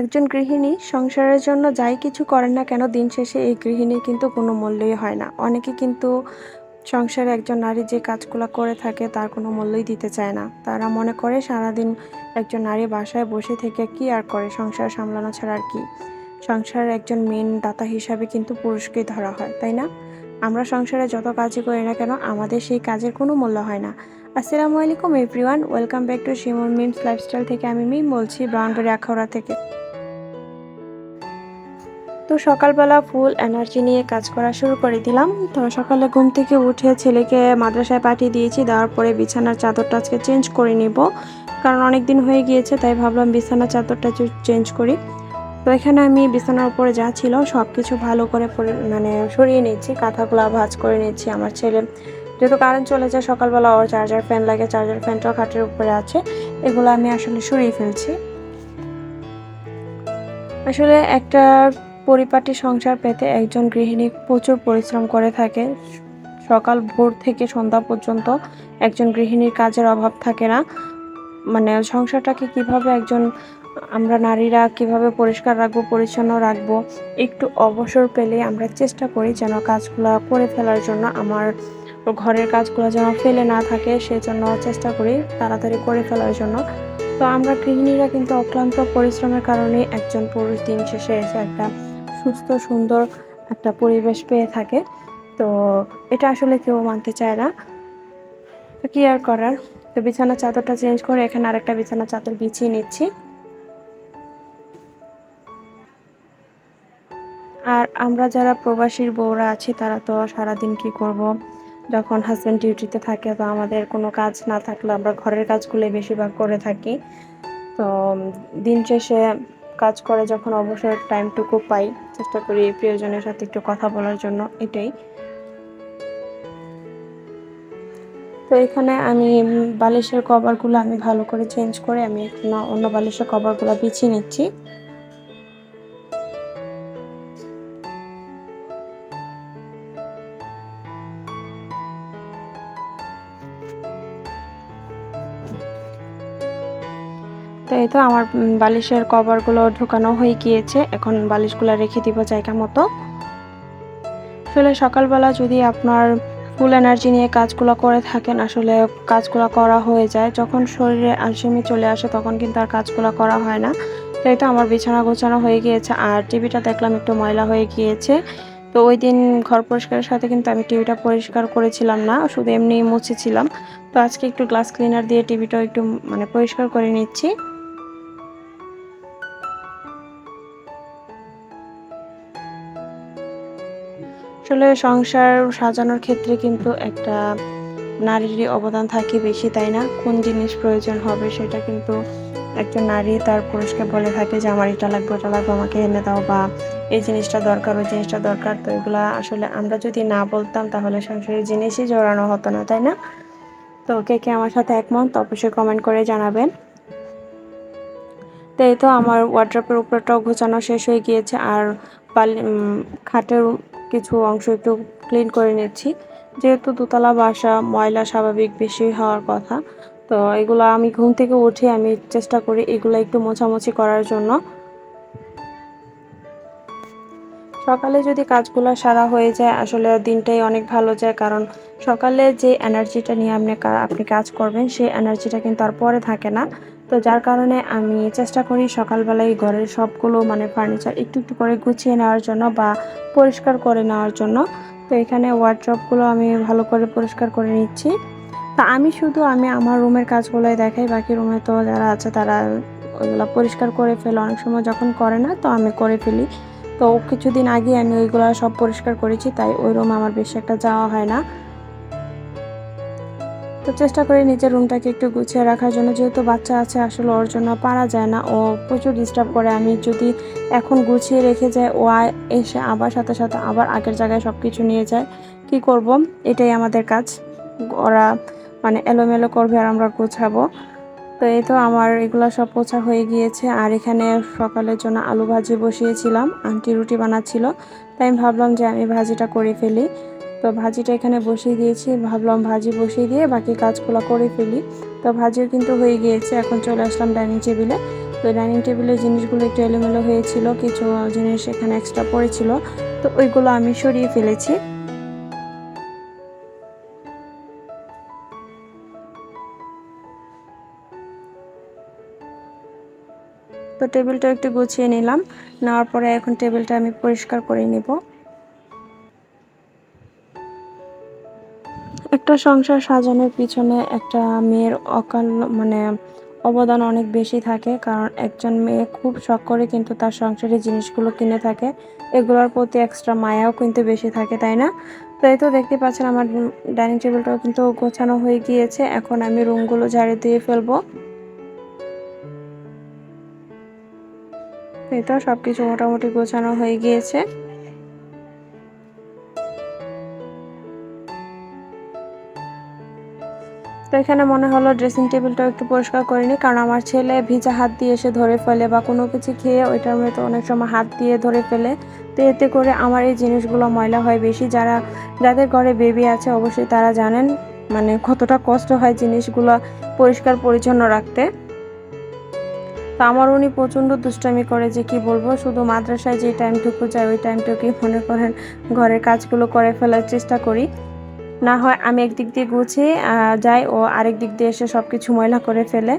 একজন গৃহিণী সংসারের জন্য যাই কিছু করেন না কেন, দিন শেষে এই গৃহিণী কিন্তু কোনো মূল্যই হয় না। অনেকে কিন্তু সংসারে একজন নারী যে কাজগুলো করে থাকে তার কোনো মূল্যই দিতে চায় না। তারা মনে করে সারাদিন একজন নারী বাসায় বসে থেকে কি আর করে, সংসার সামলানো ছাড়া আর কি? সংসারের একজন মেন দাতা হিসাবে কিন্তু পুরুষকেই ধরা হয়, তাই না? আমরা সংসারে যত কাজই করি না কেন, আমাদের সেই কাজের কোনো মূল্য হয় না। আসসালামু আলাইকুম এভরিওয়ান ওয়েলকাম ব্যাক টু শিমুর মিমস লাইফস্টাইল থেকে আমি মিম বলছি ব্রাউনবাড়ি আখাউড়া থেকে। তো সকালবেলা ফুল এনার্জি নিয়ে কাজ করা শুরু করে দিলাম। তো সকালে ঘুম থেকে উঠে ছেলেকে মাদ্রাসায় পাঠিয়ে দিয়েছি, দেওয়ার পরে বিছানার চাদরটা আজকে চেঞ্জ করে নিব। কারণ অনেক দিন হয়ে গিয়েছে, তাই ভাবলাম বিছানার চাদরটা চেঞ্জ করি। তো এখানে আমি বিছানার উপরে যা ছিল সব কিছু ভালো করে মানে সরিয়ে নিচ্ছি কাঁথাগুলো ভাঁজ করে নিচ্ছি আমার ছেলে যেহেতু কারেন্ট চলে যায়, সকালবেলা ওর চার্জার ফ্যান লাগে চার্জার ফ্যানটাও খাটের উপরে আছে। এগুলো আমি আসলে সরিয়ে ফেলছি। আসলে একটা পরিপাটি সংসার পেতে একজন গৃহিণী প্রচুর পরিশ্রম করে থাকে সকাল ভোর থেকে সন্ধ্যা পর্যন্ত একজন গৃহিণীর কাজের অভাব থাকে না। মানে সংসারটাকে কীভাবে একজন আমরা নারীরা কীভাবে পরিষ্কার রাখব, পরিচ্ছন্ন রাখব, একটু অবসর পেলে আমরা চেষ্টা করি যেন কাজগুলো করে ফেলার জন্য। আমার ঘরের কাজগুলো যেন ফেলে না থাকে, সেজন্য চেষ্টা করি তাড়াতাড়ি করে ফেলার জন্য। তো আমরা গৃহিণীরা কিন্তু অক্লান্ত পরিশ্রমের কারণে একজন পুরুষ দিন শেষে এসে একটা সুস্থ, সুন্দর একটা পরিবেশ পেয়ে থাকে। তো এটা আসলে কেউ মানতে চায় না। তো কি আর করার? তো বিছানা চাদরটা চেঞ্জ করে এখানে আরেকটা বিছানা চাদর বিছিয়ে নিচ্ছি। আর আমরা যারা প্রবাসীর বউরা আছি, তারা তো সারাদিন কি করব? যখন হাজব্যান্ড ডিউটিতে থাকে তো আমাদের কোনো কাজ না থাকলে আমরা ঘরের কাজগুলোই বেশিরভাগ করে থাকি। তো দিন শেষে কাজ করে যখন অবসর টাইমটুকু পাই চেষ্টা করি প্রিয়জনের সাথে একটু কথা বলার জন্য, এটাই। তো এখানে আমি বালিশের কভারগুলো আমি ভালো করে চেঞ্জ করে আমি অন্য বালিশের কভারগুলো বিছিয়ে নিচ্ছি। তো আমার বালিশের কভারগুলো ঢোকানো হয়ে গিয়েছে। এখন বালিশগুলো রেখে দিব জায়গা মতো। আসলে সকালবেলা যদি আপনার ফুল এনার্জি নিয়ে কাজগুলো করে থাকেন, আসলে কাজগুলো করা হয়ে যায়। যখন শরীরে আলসেমি চলে আসে, তখন কিন্তু আর কাজগুলো করা হয় না। তাই তো আমার বিছানা গোছানো হয়ে গিয়েছে, আর টিভিটা দেখলাম একটু ময়লা হয়ে গিয়েছে। তো ওই দিন ঘর পরিষ্কারের সাথে কিন্তু আমি টিভিটা পরিষ্কার করেছিলাম না, শুধু এমনি মুছেছিলাম। তো আজকে একটু গ্লাস ক্লিনার দিয়ে টিভিটা একটু মানে পরিষ্কার করে নিচ্ছি। আসলে সংসার সাজানোর ক্ষেত্রে কিন্তু একটা নারীরই অবদান থাকে বেশি, তাই না? কোন জিনিস প্রয়োজন হবে সেটা কিন্তু একজন নারী তার পুরুষকে বলে থাকে যে, আমার এটা লাগবে, ওটা লাগবে, আমাকে এনে দাও বা এই জিনিসটা দরকার, ওই জিনিসটা দরকার। তো এগুলা আসলে আমরা যদি না বলতাম তাহলে সংসারের জিনিসই জড়ানো হতো না, তাই না? তো কে কে আমার সাথে একমত অবশ্যই কমেন্ট করে জানাবেন। তো এই তো আমার ওয়ার্ড্রপের উপরটাও গোছানো শেষ হয়ে গিয়েছে। আর খাটের কিছু অংশ একটু ক্লিন করে নিচ্ছি। যেহেতু দোতলা বাসা, ময়লা স্বাভাবিক বেশি হওয়ার কথা। তো এগুলো আমি ঘুম থেকে উঠে আমি চেষ্টা করি এগুলো একটু মোছামুছি করার জন্য। সকালে যদি কাজগুলো সারা হয়ে যায়, আসলে দিনটাই অনেক ভালো যায়। কারণ সকালে যে এনার্জিটা নিয়ে আপনি আপনি কাজ করবেন, সেই এনার্জিটা কিন্তু আর পরে থাকে না। তো যার কারণে আমি চেষ্টা করি সকালবেলায় ঘরের সবগুলো মানে ফার্নিচার একটু একটু করে গুছিয়ে নেওয়ার জন্য বা পরিষ্কার করে নেওয়ার জন্য। তো এখানে ওয়ার্ড্রপগুলো আমি ভালো করে পরিষ্কার করে নিচ্ছি। তা আমি শুধু, আমি আমার রুমের কাজগুলোই দেখাই, বাকি রুমে তো যারা আছে তারা ওইগুলো পরিষ্কার করে ফেলে, অনেক সময় যখন করে না তো আমি করে ফেলি। তো কিছুদিন আগে আমি ওইগুলো সব পরিষ্কার করেছি, তাই ওই রুম আমার বেশি একটা যাওয়া হয় না। তো চেষ্টা করি নিজের রুমটাকে একটু গুছিয়ে রাখার জন্য। যেহেতু বাচ্চা আছে, আসলে ওর জন্য পারা যায় না। ও প্রচুর ডিস্টার্ব করে। আমি যদি এখন গুছিয়ে রেখে যাই, ও এসে আবার সাথে সাথে আবার আগের জায়গায় সব কিছু নিয়ে যায়, কি করব? এটাই আমাদের কাজ। ওরা মানে এলোমেলো করবে আর আমরা গোছাবো। তো এই তো আমার এগুলো সব পোছা হয়ে গিয়েছে। আর এখানে সকালের জন্য আলু ভাজি বসিয়েছিলাম। আন্টি রুটি বানাচ্ছিল। তাই আমি ভাবলাম যে আমি ভাজিটা করে ফেলি। তো ভাজিটা এখানে বসিয়ে দিয়েছি। ভাবলাম ভাজি বসিয়ে দিয়ে বাকি কাজগুলো করে ফেলি। তো ভাজিও কিন্তু হয়ে গিয়েছে, এখন চলে আসলাম ডাইনিং টেবিলে। তো ডাইনিং টেবিলের জিনিসগুলো একটু এলোমেলো হয়েছিল, কিছু জিনিস এখানে এক্সট্রা পড়েছিল। তো ওইগুলো আমি সরিয়ে ফেলেছি। তো টেবিলটা একটু গুছিয়ে নিলাম। নেওয়ার পরে এখন টেবিলটা আমি পরিষ্কার করে নিব। একটা সংসার সাজানোর পিছনে একটা মেয়ের অকাল মানে অবদান অনেক বেশি থাকে। কারণ একজন মেয়ে খুব শখ করে কিন্তু তার সংসারের জিনিসগুলো কিনে থাকে। এগুলোর প্রতি এক্সট্রা মায়াও কিন্তু বেশি থাকে, তাই না? তো এই তো দেখতে পাচ্ছেন আমার ডাইনিং টেবিলটাও কিন্তু গোছানো হয়ে গিয়েছে। এখন আমি রুমগুলো ঝাড়ে দিয়ে ফেলব। এই তো সবকিছু মোটামুটি গোছানো হয়ে গিয়েছে। তো এখানে মনে হলো ড্রেসিং টেবিলটাও একটু পরিষ্কার করিনি, কারণ আমার ছেলে ভিজা হাত দিয়ে এসে ধরে ফেলে বা কোনো কিছু খেয়ে ওইটার মধ্যে অনেক সময় হাত দিয়ে ধরে ফেলে। তো এতে করে আমার এই জিনিসগুলো ময়লা হয় বেশি। যারা, যাদের ঘরে বেবি আছে অবশ্যই তারা জানেন মানে কতটা কষ্ট হয় জিনিসগুলো পরিষ্কার পরিচ্ছন্ন রাখতে। তো আমার উনি প্রচণ্ড দুষ্টামি করে যে কি বলব, শুধু মাদ্রাসায় যে টাইমটুকু যায় ওই টাইমটুকুই মনে করেন ঘরের কাজগুলো করে ফেলার চেষ্টা করি। না হয় আমি একদিক দিয়ে গুছিয়ে যাই ও আরেক দিক দিয়ে এসে সব কিছু ময়লা করে ফেলে।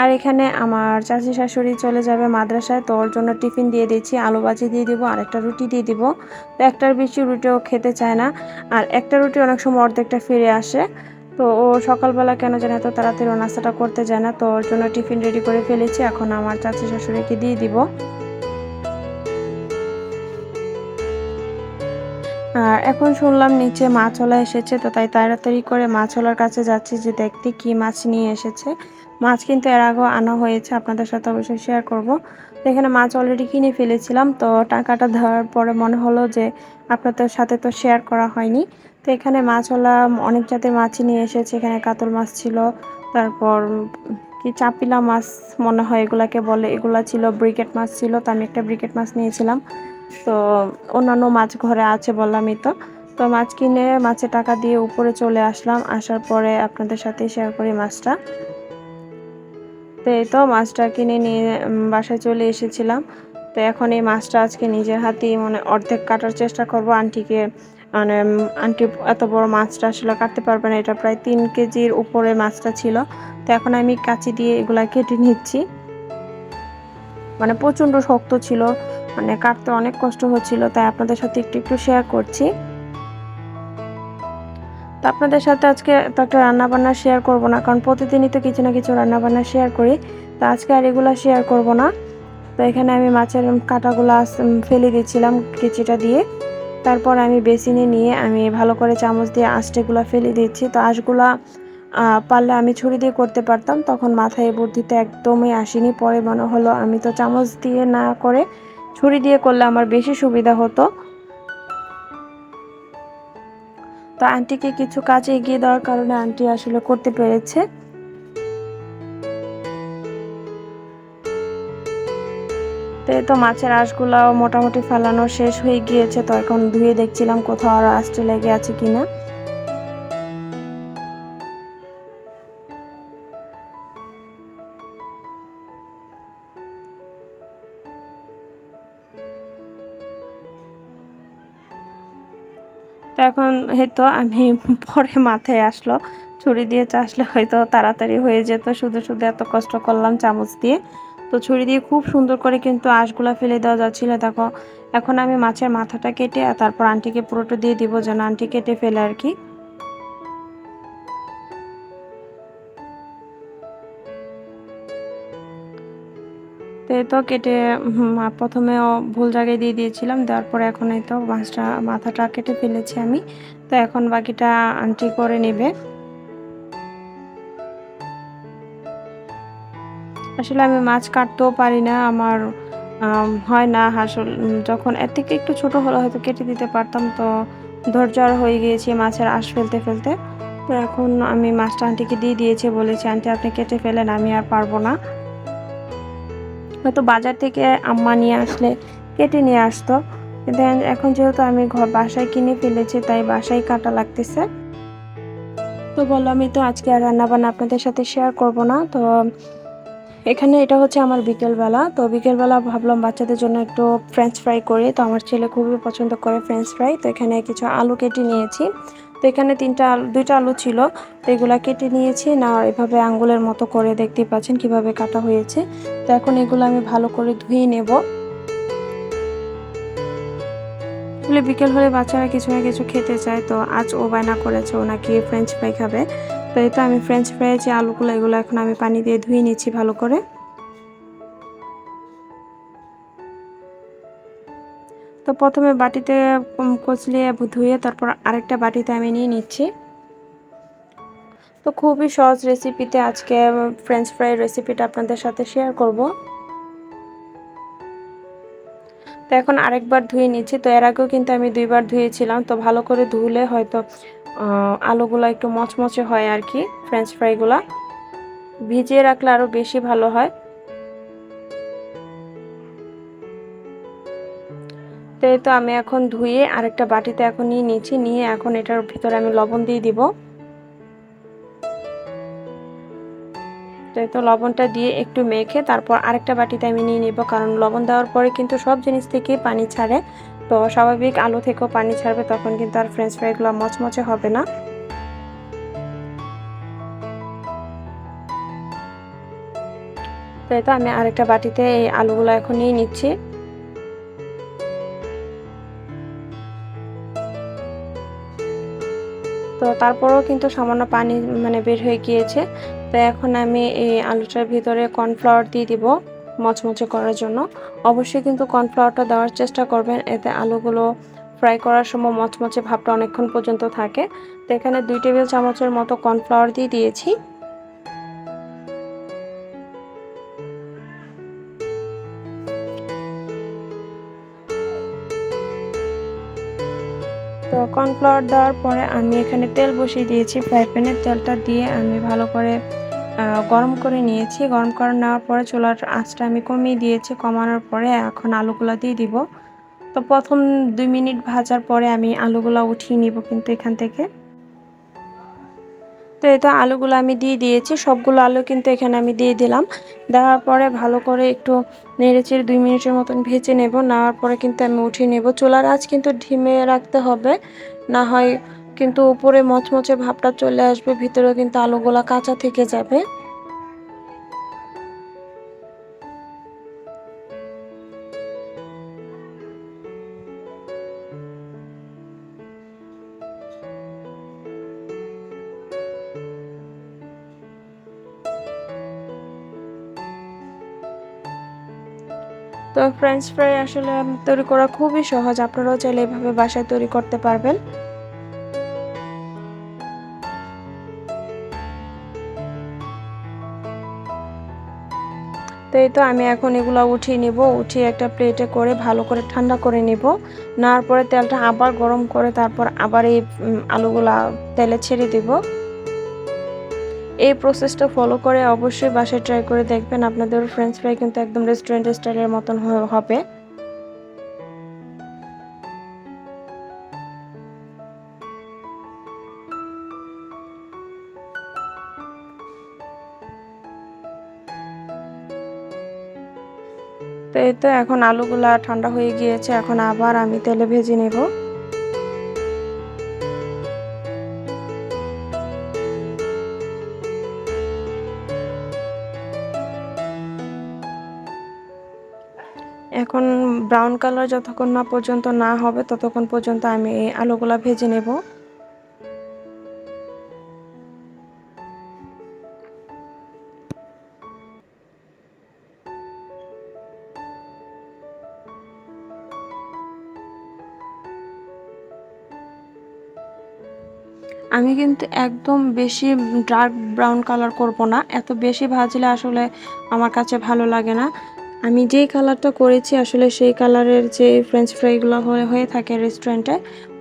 আর এখানে আমার চাচি শাশুড়ি চলে যাবে মাদ্রাসায়, তো ওর জন্য টিফিন দিয়ে দিচ্ছি, আলু ভাজি দিয়ে দিব, আর একটা রুটি দিয়ে দিব। তো একটার বেশি রুটিও খেতে চায় না, আর একটা রুটি অনেক সময় অর্ধেকটা ফিরে আসে। তো ও সকালবেলা কেন জানে এত তাড়াতাড়ি নাস্তাটা করতে যায় না, তো ওর জন্য টিফিন রেডি করে ফেলেছি, এখন আমার চাচি শাশুড়িকে দিয়ে দিব। আর এখন শুনলাম নিচে মাছওয়ালা এসেছে, তো তাই তাড়াতাড়ি করে মাছওয়ালার কাছে যাচ্ছি যে দেখতে কি মাছ নিয়ে এসেছে। মাছ কিন্তু এর আগেও আনা হয়েছে, আপনাদের সাথে অবশ্যই শেয়ার করব। এখানে মাছ অলরেডি কিনে ফেলেছিলাম, তো টাকাটা ধরার পরে মনে হলো যে আপনাদের সাথে তো শেয়ার করা হয়নি। তো এখানে মাছওয়ালা অনেক জাতের মাছই নিয়ে এসেছে, এখানে কাতল মাছ ছিল, তারপর কি চাপিলা মাছ মনে হয় এগুলাকে বলে, এগুলা ছিল ব্রিকেট মাছ ছিল, তো আমি একটা ব্রিকেট মাছ নিয়েছিলাম। তো অন্যান্য মাছ ঘরে আছে বললামই তো। তো মাছ কিনে মাছের টাকা দিয়ে উপরে চলে আসলাম। আসার পরে আপনাদের সাথে শেয়ার করি মাছটা। তো এই তো মাছটা কিনে নিয়ে বাসায় চলে এসেছিলাম। তো এখন এই মাছটা আজকে নিজের হাতেই মানে অর্ধেক কাটার চেষ্টা করব। আন্টিকে মানে আন্টি এত বড় মাছটা আসলে কাটতে পারবে না। এটা প্রায় তিন কেজির উপরে মাছটা ছিল। তো এখন আমি কাঁচি দিয়ে এগুলা কেটে নিচ্ছি। মানে প্রচণ্ড শক্ত ছিল। মানে কাটতে অনেক কষ্ট হচ্ছিল, তাই আপনাদের সাথে একটু একটু শেয়ার করছি। তো আপনাদের সাথে আজকে তো একটা রান্নাবান্না শেয়ার করব না, কারণ প্রতিদিনই তো কিছু না কিছু রান্নাবান্না শেয়ার করি। তো আজকে আর এগুলো শেয়ার করব না। তো এখানে আমি মাছের কাটাগুলো ফেলে দিয়েছিলাম কেচিটা দিয়ে। তারপর আমি বেসিনে নিয়ে আমি ভালো করে চামচ দিয়ে আঁশটেগুলো ফেলে দিচ্ছি তো আঁশগুলা পারলে আমি ছুরি দিয়ে করতে পারতাম, তখন মাথায় বুদ্ধিতে একদমই আসেনি। পরে মনে হলো আমি তো চামচ দিয়ে না করে ছুরি দিয়ে করলে আমার বেশি সুবিধা হতো। তো আন্টিকে কিছু কাজ এগিয়ে দেওয়ার কারণে আন্টি আসলে করতে পেরেছে। তো তো মাছের আঁশগুলাও মোটামুটি ফেলানো শেষ হয়ে গিয়েছে, তো এখন ধুয়ে দেখছিলাম কোথাও আরও আঁশটা লেগে আছে কিনা। এখন হয়তো আমি পরে মাথায় আসলো, ছুরি দিয়ে চাষলে হয়তো তাড়াতাড়ি হয়ে যেত, শুধু শুধু এত কষ্ট করলাম চামচ দিয়ে। তো ছুরি দিয়ে খুব সুন্দর করে কিন্তু আঁশগুলা ফেলে দেওয়া যাচ্ছিল, দেখো। এখন আমি মাছের মাথাটা কেটে, তারপর আন্টিকে পুরোটা দিয়ে দিব যেন আন্টি কেটে ফেলে আর কি। এই তো কেটে প্রথমেও ভুল জায়গায় দিয়ে দিয়েছিলাম, দেওয়ার পরে এখন এই তো মাছটা, মাথাটা কেটে ফেলেছি আমি। তো এখন বাকিটা আন্টি করে নেবে। আসলে আমি মাছ কাটতেও পারি না, আমার হয় না আসল যখন এর থেকে একটু ছোট হলে হয়তো কেটে দিতে পারতাম, তো ধৈর্য হয়ে গিয়েছি মাছের আঁশ ফেলতে ফেলতে। তো এখন আমি মাছটা আন্টিকে দিয়ে দিয়েছি বলেছি, আন্টি আপনি কেটে ফেলেন, আমি আর পারব না। হয়তো বাজার থেকে আম্মা নিয়ে আসলে কেটে নিয়ে আসতো। দেন এখন যেহেতু আমি ঘর বাসায় কিনে ফেলেছি, তাই বাসায় কাটা লাগতেছে। তো বললামই তো আজকে আর রান্নাবান্না আপনাদের সাথে শেয়ার করব না। তো এখানে এটা হচ্ছে আমার বিকেলবেলা। তো বিকেলবেলা ভাবলাম বাচ্চাদের জন্য একটু ফ্রেঞ্চ ফ্রাই করি। তো আমার ছেলে খুবই পছন্দ করে ফ্রেঞ্চ ফ্রাই তো এখানে কিছু আলু কেটে নিয়েছি। তো এখানে তিনটা আলু, দুইটা আলু ছিল। তো এগুলা কেটে নিয়েছি। না, এভাবে আঙ্গুলের মতো করে দেখতেই পাচ্ছেন কীভাবে কাটা হয়েছে। তো এখন এগুলো আমি ভালো করে ধুয়ে নেব। আসলে বিকেল হলে বাচ্চারা কিছু না কিছু খেতে চায়, তো আজ ও বায়না করেছে, ও নাকি ফ্রেঞ্চ ফ্রাই খাবে। তো এই তো আমি ফ্রেঞ্চ ফ্রাই যে আলুগুলো, এগুলো এখন আমি পানি দিয়ে ধুয়ে নিচ্ছি ভালো করে। তো প্রথমে বাটিতে কচলিয়ে ধুয়ে তারপর আরেকটা বাটিতে আমি নিয়ে নিচ্ছি। তো খুবই সহজ রেসিপিতে আজকে ফ্রেঞ্চ ফ্রাই রেসিপিটা আপনাদের সাথে শেয়ার করব। তো এখন আরেকবার ধুয়ে নিচ্ছি। তো এর আগেও কিন্তু আমি দুইবার ধুয়েছিলাম। তো ভালো করে ধুলে হয়তো আলুগুলো একটু মচমচে হয় আর কি ফ্রেঞ্চ ফ্রাইগুলো ভিজিয়ে রাখলে আরও বেশি ভালো হয়। তো তো আমি এখন ধুয়ে আরেকটা বাটিতে এখন নিয়ে নিচ্ছি নিয়ে এখন এটার ভিতরে আমি লবণ দিয়ে দিব। তো লবণটা দিয়ে একটু মেখে তারপর আরেকটা বাটিতে আমি নিয়ে নিব, কারণ লবণ দেওয়ার পরে কিন্তু সব জিনিস থেকে পানি ছাড়ে। তো স্বাভাবিক আলু থেকেও পানি ছাড়বে, তখন কিন্তু আর ফ্রেঞ্চ ফ্রাইগুলো মচমচে হবে না। তো আমি আরেকটা বাটিতে এই আলুগুলো এখন নিয়ে নিচ্ছি। তো তারপরেও কিন্তু সামান্য পানি মানে বের হয়ে গিয়েছে। তো এখন আমি এই আলুটার ভিতরে কর্নফ্লাওয়ার দিয়ে দিব মচমচে করার জন্য। অবশ্যই কিন্তু কর্নফ্লাওয়ারটা দেওয়ার চেষ্টা করবেন, এতে আলুগুলো ফ্রাই করার সময় মচমচে ভাবটা অনেকক্ষণ পর্যন্ত থাকে। তো এখানে দুই টেবিল চামচের মতো কর্নফ্লাওয়ার দিয়ে দিয়েছি। তো কর্নফ্লাওয়ার দেওয়ার পরে আমি এখানে তেল বসিয়ে দিয়েছি, ফ্রাই প্যানে। তেলটা দিয়ে আমি ভালো করে গরম করে নিয়েছি। গরম করে নেওয়ার পরে চুলার আঁচটা আমি কমিয়ে দিয়েছি। কমানোর পরে এখন আলুগুলা দিয়ে দিব। তো প্রথম দুই মিনিট ভাজার পরে আমি আলুগুলা উঠিয়ে নিব কিন্তু এখান থেকে। তো এই তো আলুগুলো আমি দিয়ে দিয়েছি। সবগুলো আলু কিন্তু এখানে আমি দিয়ে দিলাম। দেওয়ার পরে ভালো করে একটু নেড়েচেড়ে দুই মিনিটের মতন ভেজে নেব। নেওয়ার পরে কিন্তু আমি উঠিয়ে নেব। চুলার আজ কিন্তু ঢিমে রাখতে হবে। না হয় কিন্তু উপরে মচমচে ভাবটা চলে আসবে। ভিতরে কিন্তু আলুগুলা কাঁচা থেকে যাবে। তো ফ্রেঞ্চ ফ্রাই আসলে তৈরি করা খুবই সহজ। আপনারাও চাইলে এভাবে বাসায় তৈরি করতে পারবেন। তো এই তো আমি এখন এগুলো উঠিয়ে নিব। উঠিয়ে একটা প্লেটে করে ভালো করে ঠান্ডা করে নিব। নেওয়ার পরে তেলটা আবার গরম করে তারপর আবার এই আলুগুলা তেলে ছেড়ে দিব। এই প্রসেসটা ফলো করে অবশ্যই বাসায় ট্রাই করে দেখবেন। আপনাদের ফ্রেঞ্চ ফ্রাই কিন্তু একদম রেস্টুরেন্ট স্টাইলের মতন হবে। তো এই তো এখন আলুগুলা ঠান্ডা হয়ে গিয়েছে, এখন আবার আমি তেলে ভেজে নেব। এখন ব্রাউন কালার যতক্ষণ না পর্যন্ত না হবে, ততক্ষণ পর্যন্ত আমি এই আলুগুলা ভেজে নেব। আমি কিন্তু একদম বেশি ডার্ক ব্রাউন কালার করব না, এত বেশি ভাজলে আসলে আমার কাছে ভালো লাগে না। আমি যেই কালারটা করেছি, আসলে সেই কালারের যে ফ্রেঞ্চ ফ্রাইগুলো হয়ে থাকে রেস্টুরেন্টে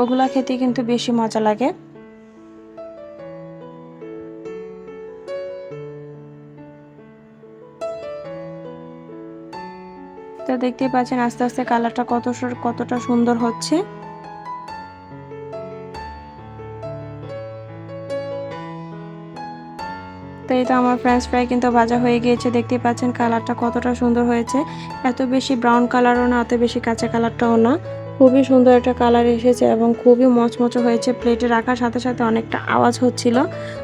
ওগুলো খেতে কিন্তু বেশি মজা লাগে। তো দেখতে পাচ্ছেন আস্তে আস্তে কালারটা কত কতটা সুন্দর হচ্ছে। তো এই তো আমার ফ্রেঞ্চ ফ্রাই কিন্তু ভাজা হয়ে গিয়েছে, দেখতেই পাচ্ছেন কালারটা কতটা সুন্দর হয়েছে। এত বেশি ব্রাউন কালারও না, এত বেশি কাঁচা কালারটাও না। খুবই সুন্দর একটা কালার এসেছে এবং খুবই মচমচে হয়েছে প্লেটে রাখার সাথে সাথে অনেকটা আওয়াজ হচ্ছিল।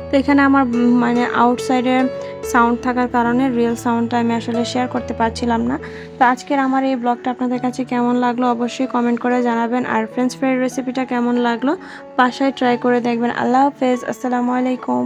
তো এখানে আমার মানে আউটসাইডে সাউন্ড থাকার কারণে রিয়েল সাউন্ডটা আমি আসলে শেয়ার করতে পারছিলাম না। তো আজকের আমার এই ব্লগটা আপনাদের কাছে কেমন লাগল অবশ্যই কমেন্ট করে জানাবেন। আর ফ্রেঞ্চ ফ্রাইড রেসিপিটা কেমন লাগল, বাসায় ট্রাই করে দেখবেন। আল্লাহ হাফেজ, আসসালামু আলাইকুম।